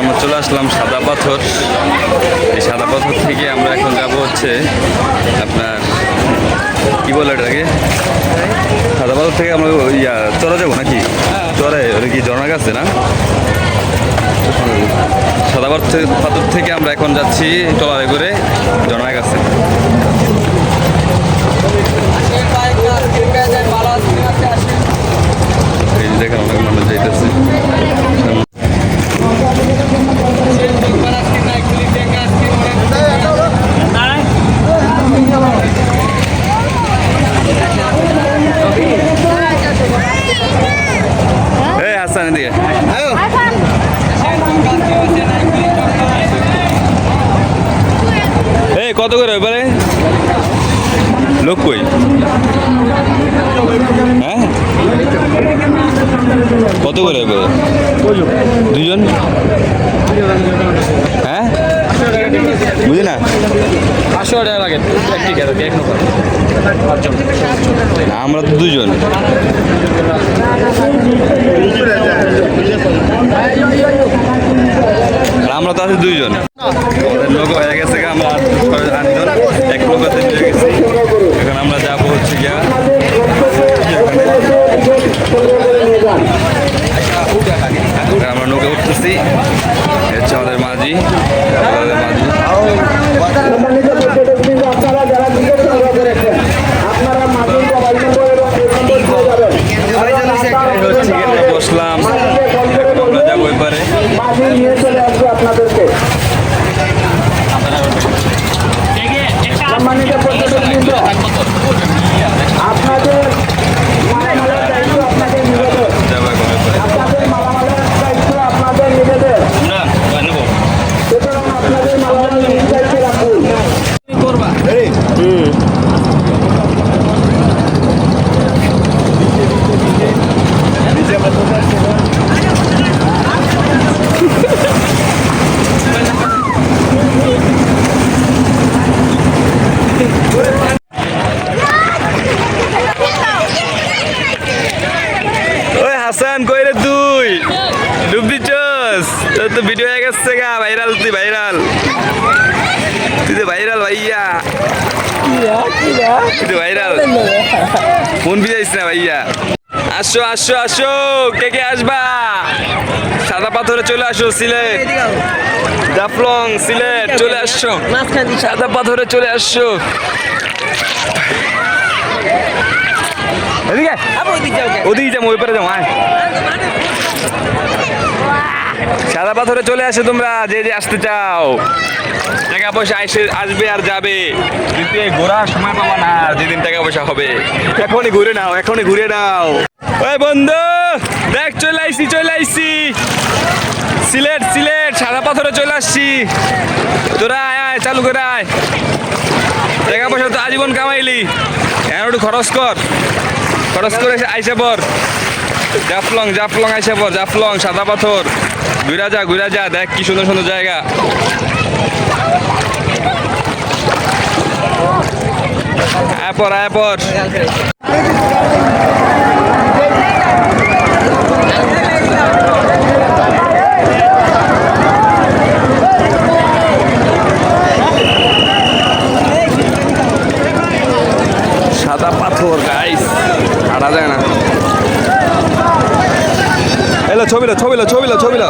আমরা চলে আসলাম সাদা পাথর। এই সাদা পাথর থেকে আমরা এখন যাব হচ্ছে আপনার, কি বলে এটাকে? সাদা পাথর থেকে আমরা ইয়া চড়া যাব নাকি? চড়ে ওটা কি ঝর্ণা গাছে না? সাদা পাথর থেকে আমরা এখন যাচ্ছি টলারে করে ঝর্ণা গাছে এই যে দেখেন অনেক মানুষ যাইতেছে এই হাসান এদিকে এই কত করে এবারে লোক কই হ্যাঁ? কত করে এবারে দুজন? হ্যাঁ? বুঝি না? পাঁচশো টাকা লাগে। আমরা তো দুজন। আমরা তো আছি দুইজন। লোক হয়ে গেছে আমরা আট- আটজন এক লোকতে মিলে গেছি। এখন আমরা যাব হচ্ছে গিয়া আমরা নৌকা উঠতেছি। হচ্ছে আমাদের মাঝি। আমাদের মাঝি। সম্মানিত তো ভিডিও হয়ে গেছে গা ভাইরাল তুই ভাইরাল তুই তো ভাইরাল ভাইয়া। তুই তো ভাইরাল ফোন বিজাইস না ভাইয়া। আসো আসো আসো কে কে আসবা? সাদা পাথরে চলে আসো সিলেট। জাফলং সিলেট চলে আসছো সাদা পাথরে চলে আসছো এদিকে ওদিকে যাব ওই পারে যাব আয়। সাদা পাথরে চলে আসে তোমরা যে যে আসতে চাও। টাকা পয়সা এসে আসবে আর যাবে। এই ঘোরার সময় পাবা না। যেদিন টাকা পয়সা হবে। এখনই ঘুরে নাও এখনই ঘুরে নাও। ওই বন্ধু দেখ চলে আইসি চলে আইসি। সিলেট সিলেট সাদা পাথরে চলে আসছি। তোরা আয় চালু করে আয়। টাকা পয়সা তো আজীবন কামাইলি। এখন একটু খরচ কর। খরচ করে আইসা পর। জাফলং জাফলং আইসা পর জাফলং সাদা পাথর। ঘুরা যা ঘুরা যা দেখ কি সুন্দর সুন্দর জায়গা। অ্যাপর অ্যাপর ছবিলা ছবিলা ছবিলা ছবিলা ছবিলা